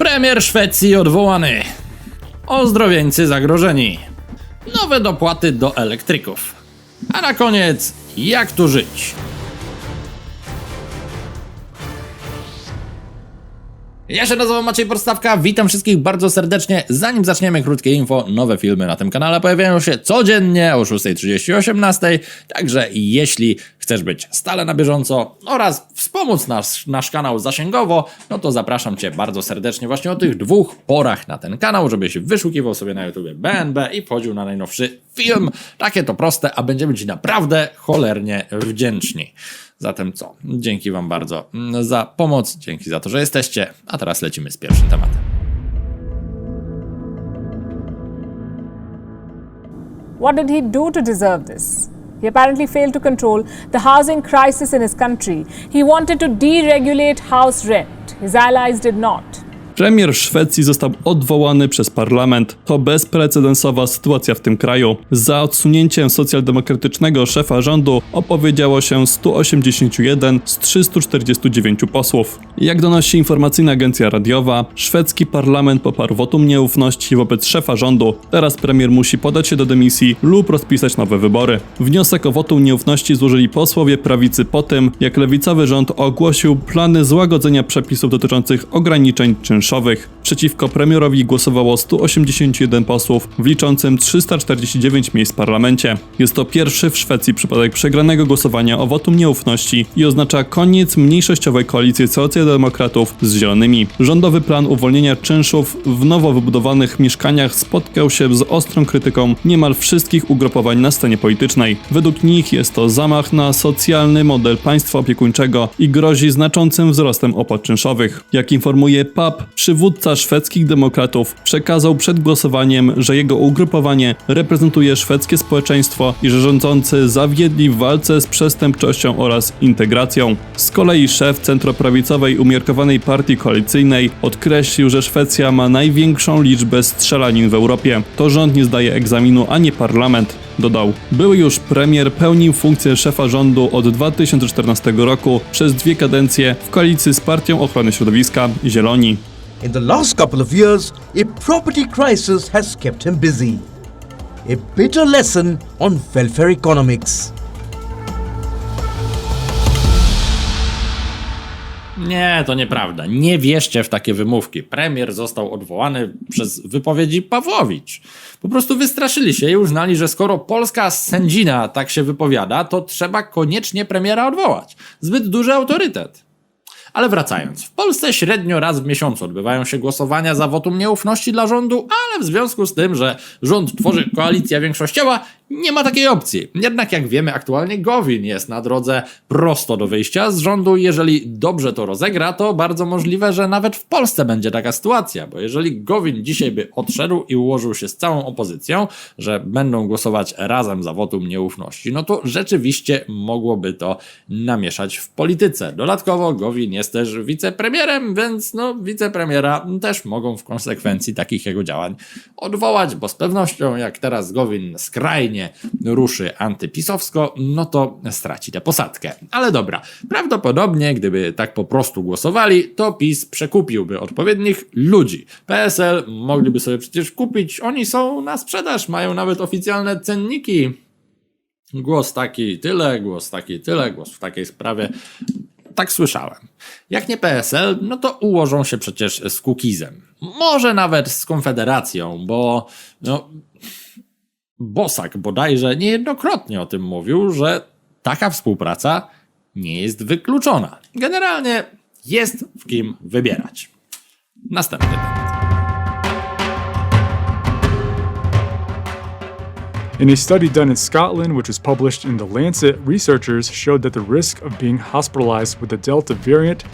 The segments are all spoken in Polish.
Premier Szwecji odwołany. Ozdrowieńcy zagrożeni. Nowe dopłaty do elektryków. A na koniec, jak tu żyć? Ja się nazywam Maciej Podstawka, witam wszystkich bardzo serdecznie. Zanim zaczniemy krótkie info, nowe filmy na tym kanale pojawiają się codziennie o 6.30 18, także jeśli chcesz być stale na bieżąco oraz wspomóc nasz, nasz kanał zasięgowo, no to zapraszam Cię bardzo serdecznie właśnie o tych dwóch porach na ten kanał, żebyś wyszukiwał sobie na YouTube BNB i wchodził na najnowszy film. Takie to proste, a będziemy Ci naprawdę cholernie wdzięczni. Zatem co? Dzięki Wam bardzo za pomoc, dzięki za to, że jesteście. A teraz lecimy z pierwszym tematem. What did he do to deserve this? He apparently failed to control the housing crisis in his country. He wanted to deregulate house rent. His allies did not. Premier Szwecji został odwołany przez parlament. To bezprecedensowa sytuacja w tym kraju. Za odsunięciem socjaldemokratycznego szefa rządu opowiedziało się 181 z 349 posłów. Jak donosi informacyjna agencja radiowa, szwedzki parlament poparł wotum nieufności wobec szefa rządu. Teraz premier musi podać się do dymisji lub rozpisać nowe wybory. Wniosek o wotum nieufności złożyli posłowie prawicy po tym, jak lewicowy rząd ogłosił plany złagodzenia przepisów dotyczących ograniczeń Przeciwko premierowi głosowało 181 posłów w liczącym 349 miejsc w parlamencie. Jest to pierwszy w Szwecji przypadek przegranego głosowania o wotum nieufności i oznacza koniec mniejszościowej koalicji socjaldemokratów z zielonymi. Rządowy plan uwolnienia czynszów w nowo wybudowanych mieszkaniach spotkał się z ostrą krytyką niemal wszystkich ugrupowań na scenie politycznej. Według nich jest to zamach na socjalny model państwa opiekuńczego i grozi znaczącym wzrostem opłat czynszowych. Jak informuje PAP, przywódca szwedzkich demokratów przekazał przed głosowaniem, że jego ugrupowanie reprezentuje szwedzkie społeczeństwo i że rządzący zawiedli w walce z przestępczością oraz integracją. Z kolei szef centroprawicowej umiarkowanej partii koalicyjnej podkreślił, że Szwecja ma największą liczbę strzelanin w Europie. To rząd nie zdaje egzaminu, a nie parlament. Dodał, były już premier pełnił funkcję szefa rządu od 2014 roku przez dwie kadencje w koalicji z Partią Ochrony Środowiska Zieloni. In the last couple of years, a property crisis has kept him busy. A bitter lesson on welfare economics. Nie, to nieprawda. Nie wierzcie w takie wymówki. Premier został odwołany przez wypowiedzi Pawłowicz. Po prostu wystraszyli się i uznali, że skoro polska sędzina tak się wypowiada, to trzeba koniecznie premiera odwołać. Zbyt duży autorytet. Ale wracając, w Polsce średnio raz w miesiącu odbywają się głosowania za wotum nieufności dla rządu, ale w związku z tym, że rząd tworzy koalicja większościowa, nie ma takiej opcji. Jednak jak wiemy, aktualnie Gowin jest na drodze prosto do wyjścia z rządu. Jeżeli dobrze to rozegra, to bardzo możliwe, że nawet w Polsce będzie taka sytuacja, bo jeżeli Gowin dzisiaj by odszedł i ułożył się z całą opozycją, że będą głosować razem za wotum nieufności, no to rzeczywiście mogłoby to namieszać w polityce. Dodatkowo Gowin jest też wicepremierem, więc no wicepremiera też mogą w konsekwencji takich jego działań odwołać, bo z pewnością jak teraz Gowin skrajnie ruszy antypisowsko, no to straci tę posadkę. Ale dobra, prawdopodobnie gdyby tak po prostu głosowali, to PiS przekupiłby odpowiednich ludzi. PSL mogliby sobie przecież kupić, oni są na sprzedaż, mają nawet oficjalne cenniki. Głos taki tyle, głos taki tyle, głos w takiej sprawie. Tak słyszałem. Jak nie PSL, no to ułożą się przecież z Kukizem. Może nawet z Konfederacją, bo no, Bosak bodajże niejednokrotnie o tym mówił, że taka współpraca nie jest wykluczona. Generalnie jest w kim wybierać. Następny temat. In a study done in Scotland, which was published in The Lancet, researchers showed that the risk of being hospitalized with the Delta variant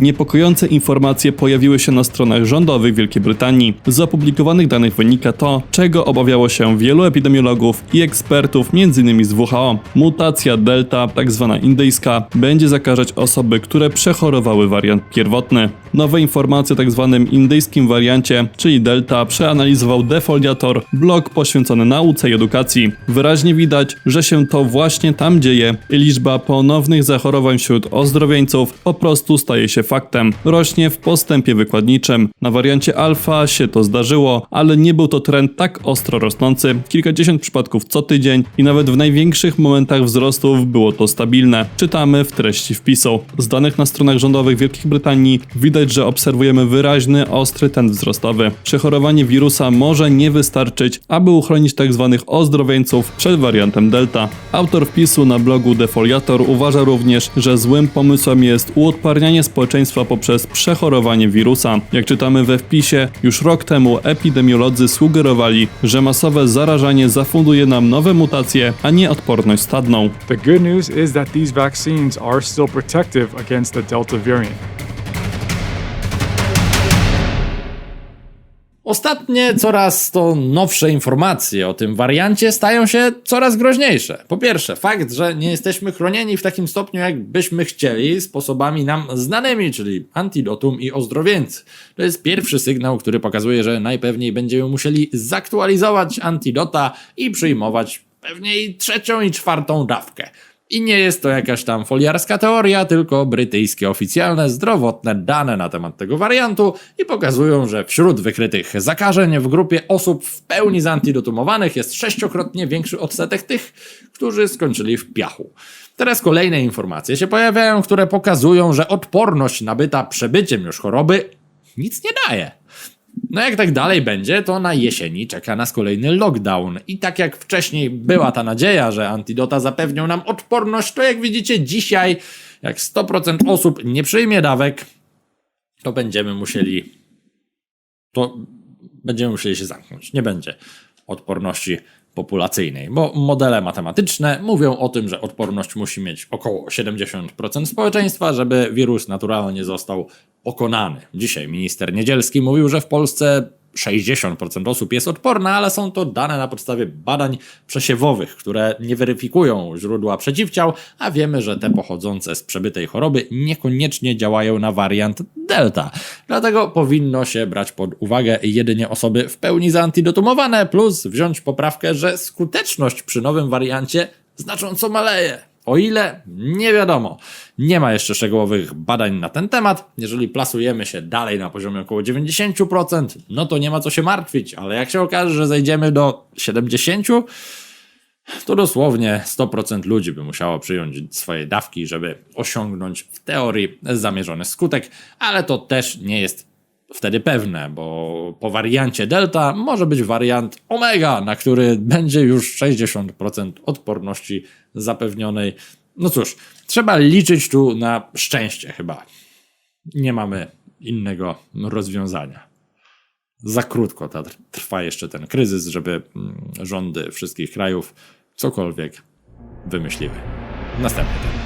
Niepokojące informacje pojawiły się na stronach rządowych Wielkiej Brytanii. Z opublikowanych danych wynika to, czego obawiało się wielu epidemiologów i ekspertów, m.in. z WHO. Mutacja delta, tak zwana indyjska, będzie zakażać osoby, które przechorowały wariant pierwotny. Nowe informacje o tzw. indyjskim wariancie, czyli Delta, przeanalizował Defoliator, blog poświęcony nauce i edukacji. Wyraźnie widać, że się to właśnie tam dzieje i liczba ponownych zachorowań wśród ozdrowieńców po prostu staje się faktem. Rośnie w postępie wykładniczym. Na wariancie alfa się to zdarzyło, ale nie był to trend tak ostro rosnący. Kilkadziesiąt przypadków co tydzień i nawet w największych momentach wzrostów było to stabilne. Czytamy w treści wpisu. Z danych na stronach rządowych Wielkiej Brytanii widać, że obserwujemy wyraźny, ostry trend wzrostowy. Przechorowanie wirusa może nie wystarczyć, aby uchronić tzw. ozdrowieńców przed wariantem Delta. Autor wpisu na blogu Defoliator uważa również, że złym pomysłem jest uodparnianie społeczeństwa poprzez przechorowanie wirusa. Jak czytamy we wpisie, już rok temu epidemiolodzy sugerowali, że masowe zarażanie zafunduje nam nowe mutacje, a nie odporność stadną. The good news is that these vaccines are still protective against the Delta variant. Ostatnie coraz to nowsze informacje o tym wariancie stają się coraz groźniejsze. Po pierwsze, fakt, że nie jesteśmy chronieni w takim stopniu, jak byśmy chcieli, sposobami nam znanymi, czyli antidotum i ozdrowieńcy. To jest pierwszy sygnał, który pokazuje, że najpewniej będziemy musieli zaktualizować antidota i przyjmować pewnie i trzecią i czwartą dawkę. I nie jest to jakaś tam foliarska teoria, tylko brytyjskie oficjalne zdrowotne dane na temat tego wariantu i pokazują, że wśród wykrytych zakażeń w grupie osób w pełni zantidotumowanych jest sześciokrotnie większy odsetek tych, którzy skończyli w piachu. Teraz kolejne informacje się pojawiają, które pokazują, że odporność nabyta przebyciem już choroby nic nie daje. No jak tak dalej będzie, to na jesieni czeka nas kolejny lockdown. I tak jak wcześniej była ta nadzieja, że antidota zapewnią nam odporność, to jak widzicie dzisiaj, jak 100% osób nie przyjmie dawek, to będziemy musieli to będziemy musieli się zamknąć. Nie będzie odporności populacyjnej, bo modele matematyczne mówią o tym, że odporność musi mieć około 70% społeczeństwa, żeby wirus naturalnie został pokonany. Dzisiaj minister Niedzielski mówił, że w Polsce 60% osób jest odporna, ale są to dane na podstawie badań przesiewowych, które nie weryfikują źródła przeciwciał, a wiemy, że te pochodzące z przebytej choroby niekoniecznie działają na wariant Delta. Dlatego powinno się brać pod uwagę jedynie osoby w pełni zaantidotumowane, plus wziąć poprawkę, że skuteczność przy nowym wariancie znacząco maleje. O ile? Nie wiadomo. Nie ma jeszcze szczegółowych badań na ten temat. Jeżeli plasujemy się dalej na poziomie około 90%, no to nie ma co się martwić, ale jak się okaże, że zejdziemy do 70%, to dosłownie 100% ludzi by musiało przyjąć swoje dawki, żeby osiągnąć w teorii zamierzony skutek, ale to też nie jest wtedy pewne, bo po wariancie Delta może być wariant Omega, na który będzie już 60% odporności zapewnionej. No cóż, trzeba liczyć tu na szczęście chyba. Nie mamy innego rozwiązania. Za krótko ta- trwa jeszcze ten kryzys, żeby mm, rządy wszystkich krajów cokolwiek wymyśliły. Następny temat.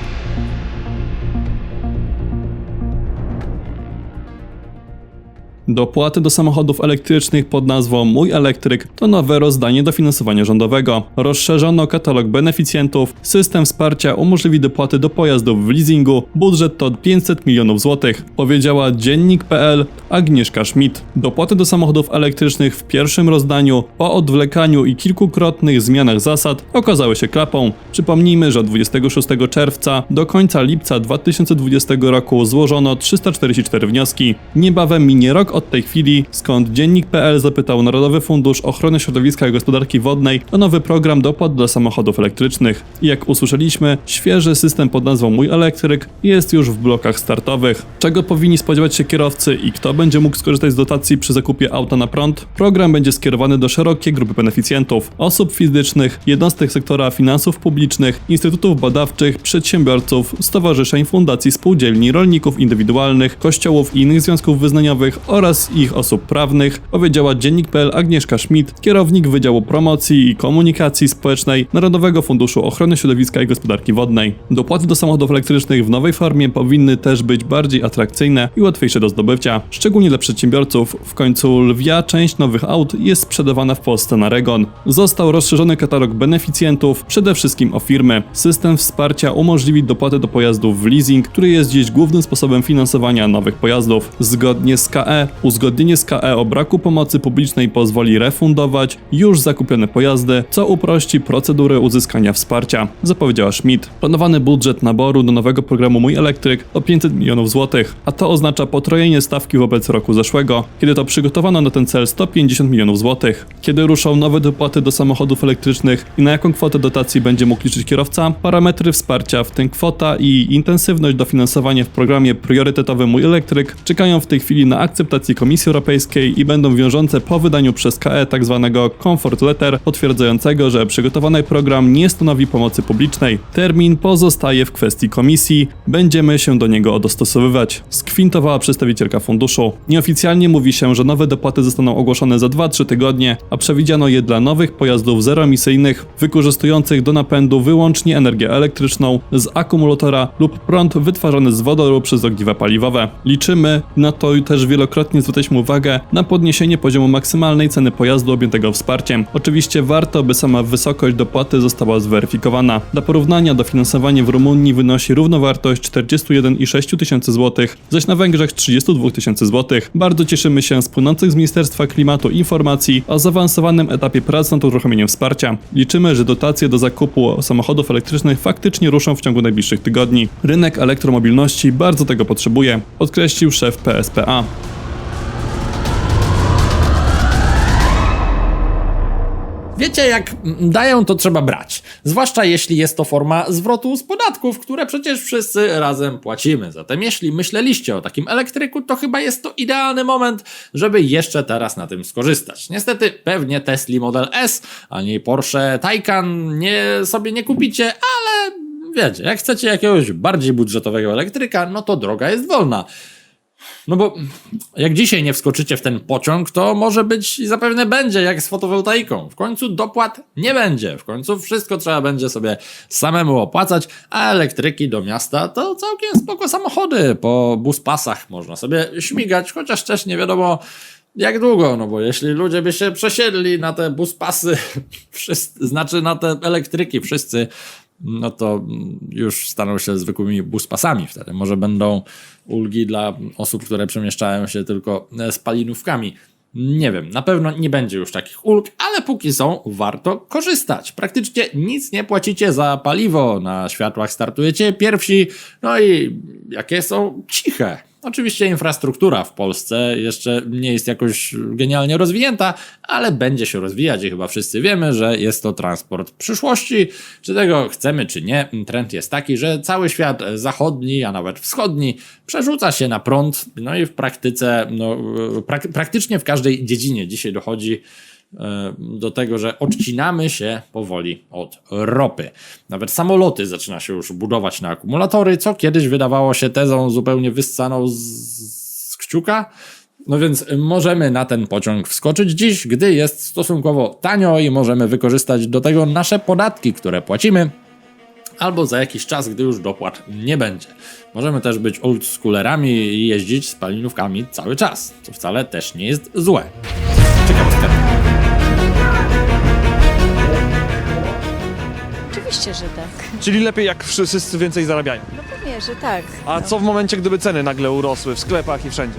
Dopłaty do samochodów elektrycznych pod nazwą Mój Elektryk to nowe rozdanie dofinansowania rządowego. Rozszerzono katalog beneficjentów, system wsparcia umożliwi dopłaty do pojazdów w leasingu, budżet to 500 milionów złotych, powiedziała Dziennik.pl Agnieszka Schmidt. Dopłaty do samochodów elektrycznych w pierwszym rozdaniu po odwlekaniu i kilkukrotnych zmianach zasad okazały się klapą. Przypomnijmy, że od 26 czerwca do końca lipca 2020 roku złożono 344 wnioski. Niebawem minie rok tej chwili, skąd Dziennik.pl zapytał Narodowy Fundusz Ochrony Środowiska i Gospodarki Wodnej o nowy program dopłat dla samochodów elektrycznych. I jak usłyszeliśmy, świeży system pod nazwą Mój Elektryk jest już w blokach startowych. Czego powinni spodziewać się kierowcy i kto będzie mógł skorzystać z dotacji przy zakupie auta na prąd? Program będzie skierowany do szerokiej grupy beneficjentów, osób fizycznych, jednostek sektora finansów publicznych, instytutów badawczych, przedsiębiorców, stowarzyszeń, fundacji, spółdzielni, rolników indywidualnych, kościołów i innych związków wyznaniowych oraz oraz ich osób prawnych, powiedziała Dziennik.pl Agnieszka Schmidt, kierownik Wydziału Promocji i Komunikacji Społecznej Narodowego Funduszu Ochrony Środowiska i Gospodarki Wodnej. Dopłaty do samochodów elektrycznych w nowej formie powinny też być bardziej atrakcyjne i łatwiejsze do zdobycia, szczególnie dla przedsiębiorców. W końcu lwia część nowych aut jest sprzedawana w Polsce na Regon. Został rozszerzony katalog beneficjentów, przede wszystkim o firmy. System wsparcia umożliwi dopłatę do pojazdów w leasing, który jest dziś głównym sposobem finansowania nowych pojazdów. Zgodnie z KE, uzgodnienie z KE o braku pomocy publicznej pozwoli refundować już zakupione pojazdy, co uprości procedury uzyskania wsparcia, zapowiedziała Schmidt. Planowany budżet naboru do nowego programu Mój Elektryk to 500 milionów złotych, a to oznacza potrojenie stawki wobec roku zeszłego, kiedy to przygotowano na ten cel 150 milionów złotych. Kiedy ruszą nowe dopłaty do samochodów elektrycznych i na jaką kwotę dotacji będzie mógł liczyć kierowca, parametry wsparcia, w tym kwota i intensywność dofinansowania w programie priorytetowym Mój Elektryk, czekają w tej chwili na akceptację Komisji Europejskiej i będą wiążące po wydaniu przez KE tzw. Comfort Letter potwierdzającego, że przygotowany program nie stanowi pomocy publicznej. Termin pozostaje w kwestii komisji, będziemy się do niego dostosowywać, skwintowała przedstawicielka funduszu. Nieoficjalnie mówi się, że nowe dopłaty zostaną ogłoszone za 2-3 tygodnie, a przewidziano je dla nowych pojazdów zeroemisyjnych, wykorzystujących do napędu wyłącznie energię elektryczną z akumulatora lub prąd wytwarzany z wodoru przez ogniwa paliwowe. Liczymy na to też wielokrotnie zwracaliśmy uwagę na podniesienie poziomu maksymalnej ceny pojazdu objętego wsparciem. Oczywiście warto, by sama wysokość dopłaty została zweryfikowana. Dla porównania dofinansowanie w Rumunii wynosi równowartość 41,6 tysięcy złotych, zaś na Węgrzech 32 tysięcy złotych. Bardzo cieszymy się z płynących z Ministerstwa Klimatu informacji o zaawansowanym etapie prac nad uruchomieniem wsparcia. Liczymy, że dotacje do zakupu samochodów elektrycznych faktycznie ruszą w ciągu najbliższych tygodni. Rynek elektromobilności bardzo tego potrzebuje, podkreślił szef PSPA. Wiecie, jak dają, to trzeba brać. Zwłaszcza jeśli jest to forma zwrotu z podatków, które przecież wszyscy razem płacimy. Zatem jeśli myśleliście o takim elektryku, to chyba jest to idealny moment, żeby jeszcze teraz na tym skorzystać. Niestety, pewnie Tesla Model S ani Porsche Taycan nie, sobie nie kupicie, ale wiecie, jak chcecie jakiegoś bardziej budżetowego elektryka, no to droga jest wolna. No bo jak dzisiaj nie wskoczycie w ten pociąg, to może być i zapewne będzie jak z fotowoltaiką. W końcu dopłat nie będzie. W końcu wszystko trzeba będzie sobie samemu opłacać, a elektryki do miasta to całkiem spoko samochody. Po buspasach można sobie śmigać, chociaż też nie wiadomo jak długo, no bo jeśli ludzie by się przesiedli na te buspasy, wszyscy, znaczy na te elektryki wszyscy, no to już staną się zwykłymi buspasami wtedy. Może będą ulgi dla osób, które przemieszczają się tylko e, spalinówkami. Nie wiem, na pewno nie będzie już takich ulg, ale póki są, warto korzystać. Praktycznie nic nie płacicie za paliwo, na światłach startujecie pierwsi, no i jakie są ciche. Oczywiście infrastruktura w Polsce jeszcze nie jest jakoś genialnie rozwinięta, ale będzie się rozwijać i chyba wszyscy wiemy, że jest to transport przyszłości. Czy tego chcemy, czy nie, trend jest taki, że cały świat zachodni, a nawet wschodni przerzuca się na prąd, no i w praktyce, no, prak praktycznie w każdej dziedzinie dzisiaj dochodzi do tego, że odcinamy się powoli od ropy. Nawet samoloty zaczyna się już budować na akumulatory, co kiedyś wydawało się tezą zupełnie wyssaną z, z kciuka. No więc możemy na ten pociąg wskoczyć dziś, gdy jest stosunkowo tanio i możemy wykorzystać do tego nasze podatki, które płacimy, albo za jakiś czas, gdy już dopłat nie będzie. Możemy też być oldschoolerami i jeździć spalinówkami cały czas, co wcale też nie jest złe. Oczywiście, że tak. Czyli lepiej jak wszyscy więcej zarabiają. No pewnie, że tak. A co w momencie, gdyby ceny nagle urosły w sklepach i wszędzie?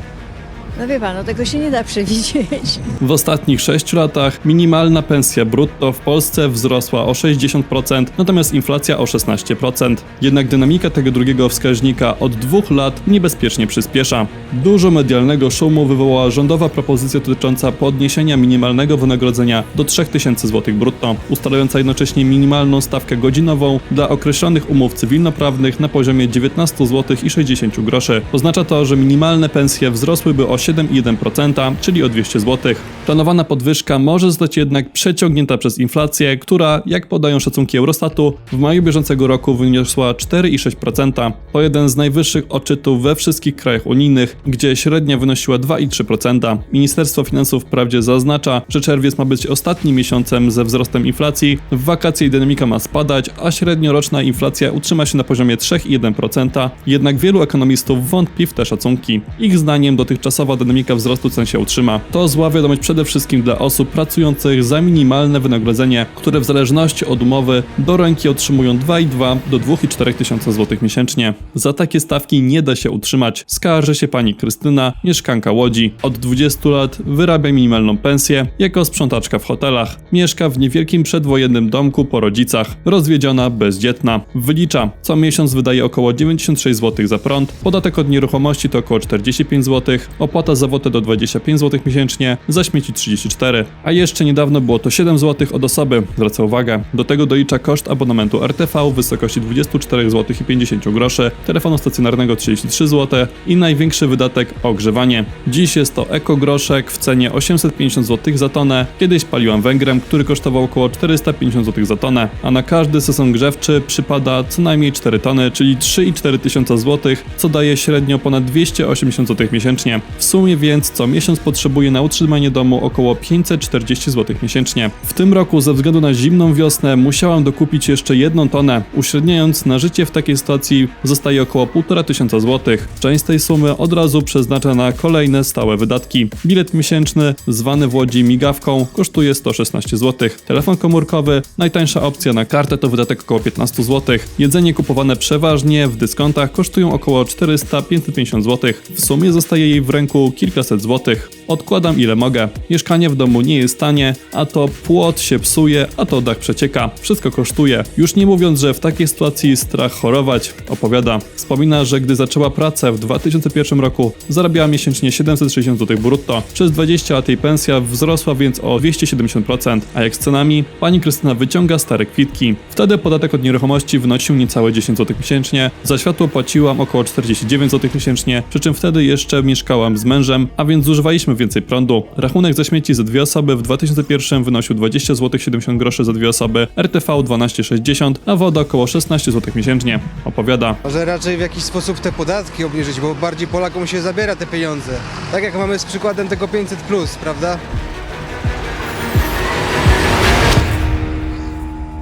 No wie pan, no tego się nie da przewidzieć. W ostatnich 6 latach minimalna pensja brutto w Polsce wzrosła o 60%, natomiast inflacja o 16%. Jednak dynamika tego drugiego wskaźnika od dwóch lat niebezpiecznie przyspiesza. Dużo medialnego szumu wywołała rządowa propozycja dotycząca podniesienia minimalnego wynagrodzenia do 3000 zł brutto, ustalająca jednocześnie minimalną stawkę godzinową dla określonych umów cywilnoprawnych na poziomie 19 zł i 60 groszy. Oznacza to, że minimalne pensje wzrosłyby o 7,1%, czyli o 200 zł. Planowana podwyżka może zostać jednak przeciągnięta przez inflację, która, jak podają szacunki Eurostatu, w maju bieżącego roku wyniosła 4,6%. To jeden z najwyższych odczytów we wszystkich krajach unijnych, gdzie średnia wynosiła 2,3%. Ministerstwo Finansów wprawdzie zaznacza, że czerwiec ma być ostatnim miesiącem ze wzrostem inflacji, w wakacje dynamika ma spadać, a średnioroczna inflacja utrzyma się na poziomie 3,1%, jednak wielu ekonomistów wątpi w te szacunki. Ich zdaniem dotychczasowa dynamika wzrostu cen się utrzyma. To zła wiadomość przede wszystkim dla osób pracujących za minimalne wynagrodzenie, które w zależności od umowy do ręki otrzymują 2,2 do 2,4 tysiąca złotych miesięcznie. Za takie stawki nie da się utrzymać, skarży się pani Krystyna, mieszkanka Łodzi. Od 20 lat wyrabia minimalną pensję jako sprzątaczka w hotelach. Mieszka w niewielkim przedwojennym domku po rodzicach, rozwiedziona, bezdzietna. Wylicza, co miesiąc wydaje około 96 zł za prąd, podatek od nieruchomości to około 45 zł, opłata za wodę do 25 zł miesięcznie, za śmieci 34, a jeszcze niedawno było to 7 zł od osoby, zwraca uwagę. Do tego dolicza koszt abonamentu RTV w wysokości 24 zł i 50 groszy, telefonu stacjonarnego 33 zł i największy wydatek ogrzewanie. Dziś jest to ekogroszek w cenie 850 zł za tonę, kiedyś paliłam węgrem, który kosztował około 450 zł za tonę, a na każdy sezon grzewczy przypada co najmniej 4 tony, czyli 3,4 tysiąca zł, co daje średnio ponad 280 zł miesięcznie. W sumie więc co miesiąc potrzebuje na utrzymanie domu około 540 zł miesięcznie. W tym roku ze względu na zimną wiosnę musiałam dokupić jeszcze jedną tonę, uśredniając na życie w takiej sytuacji zostaje około 1,5 tysiąca złotych. Część tej sumy od razu przeznacza na kolejne stałe wydatki. Bilet miesięczny, zwany w Łodzi migawką, kosztuje 116 zł. Telefon komórkowy, najtańsza opcja na kartę to wydatek około 15 zł. Jedzenie kupowane przeważnie w dyskontach kosztują około 400-550 zł. W sumie zostaje jej w ręku kilkaset złotych. Odkładam ile mogę. Mieszkanie w domu nie jest tanie, a to płot się psuje, a to dach przecieka. Wszystko kosztuje. Już nie mówiąc, że w takiej sytuacji strach chorować, opowiada. Wspomina, że gdy zaczęła pracę w 2001 roku, zarabiała miesięcznie 760 zł brutto. Przez 20 lat jej pensja wzrosła więc o 270%, a jak z cenami, pani Krystyna wyciąga stare kwitki. Wtedy podatek od nieruchomości wynosił niecałe 10 zł miesięcznie, za światło płaciłam około 49 zł miesięcznie, przy czym wtedy jeszcze mieszkałam z mężem, a więc zużywaliśmy więcej prądu. Rachunek za śmieci za dwie osoby w 2001 wynosił 20 zł 70 groszy za dwie osoby, RTV 12,60, a woda około 16 zł miesięcznie. Opowiada. Może raczej w jakiś sposób te podatki obniżyć, bo bardziej Polakom się zabiera te pieniądze. Tak jak mamy z przykładem tego 500, prawda?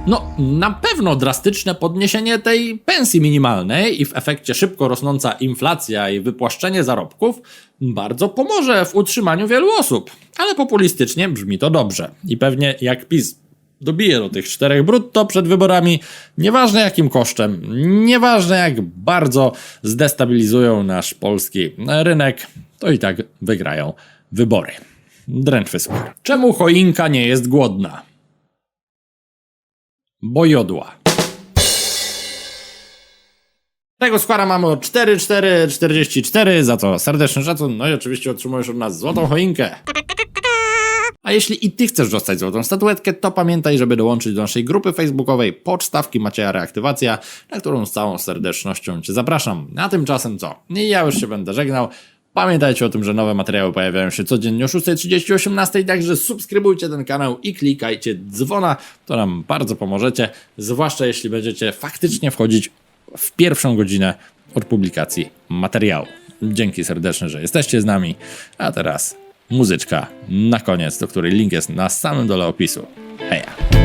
No, na pewno drastyczne podniesienie tej pensji minimalnej i w efekcie szybko rosnąca inflacja i wypłaszczenie zarobków bardzo pomoże w utrzymaniu wielu osób. Ale populistycznie brzmi to dobrze. I pewnie jak PiS dobije do tych czterech brutto przed wyborami, nieważne jakim kosztem, nieważne jak bardzo zdestabilizują nasz polski rynek, to i tak wygrają wybory. Dręcz wysłuch. Czemu choinka nie jest głodna? Bo jodła. Tego składa mamy o 4,444, za co serdeczny szacun, no i oczywiście otrzymujesz od nas złotą choinkę. A jeśli i ty chcesz dostać złotą statuetkę, to pamiętaj, żeby dołączyć do naszej grupy facebookowej Podstawki Macieja Reaktywacja, na którą z całą serdecznością cię zapraszam. A tymczasem co? Ja już się będę żegnał. Pamiętajcie o tym, że nowe materiały pojawiają się codziennie o 6.30, 18, także subskrybujcie ten kanał i klikajcie dzwona, to nam bardzo pomożecie, zwłaszcza jeśli będziecie faktycznie wchodzić w pierwszą godzinę od publikacji materiału. Dzięki serdeczne, że jesteście z nami, a teraz muzyczka na koniec, do której link jest na samym dole opisu. Heja!